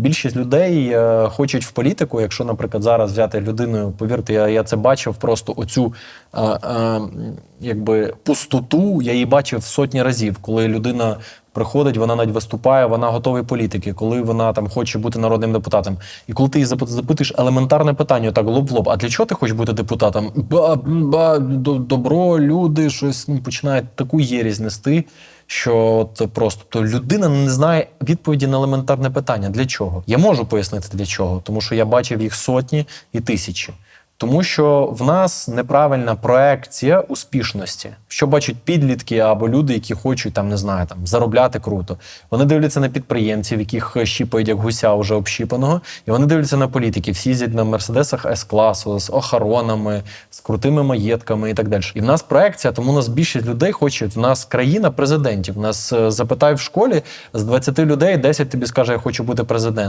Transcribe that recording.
більшість людей е, хочуть в політику. Якщо, наприклад, зараз взяти людиною, повірте, я, я це бачив просто оцю е, е, якби пустоту. Я її бачив сотні разів, коли людина. Приходить, вона навіть виступає, вона готовий політики, коли вона там хоче бути народним депутатом. І коли ти її запитуєш елементарне питання, так лоб в лоб, а для чого ти хочеш бути депутатом? Ба, ба, добро, люди, щось ну, починають таку єрість нести, що от просто то людина не знає відповіді на елементарне питання. Для чого? Я можу пояснити для чого, тому що я бачив їх сотні і тисячі. Тому що в нас неправильна проекція успішності, що бачать підлітки або люди, які хочуть там не знаю, там заробляти круто. Вони дивляться на підприємців, яких щіпають як гуся вже общіпаного, і вони дивляться на політиків. Всі їздять на мерседесах с класу з охоронами, з крутими маєтками і так далі. І в нас проекція, тому нас більшість людей хочуть. В нас країна президентів. Нас е, запитай в школі з 20 людей 10 тобі скаже, я хочу бути президентом.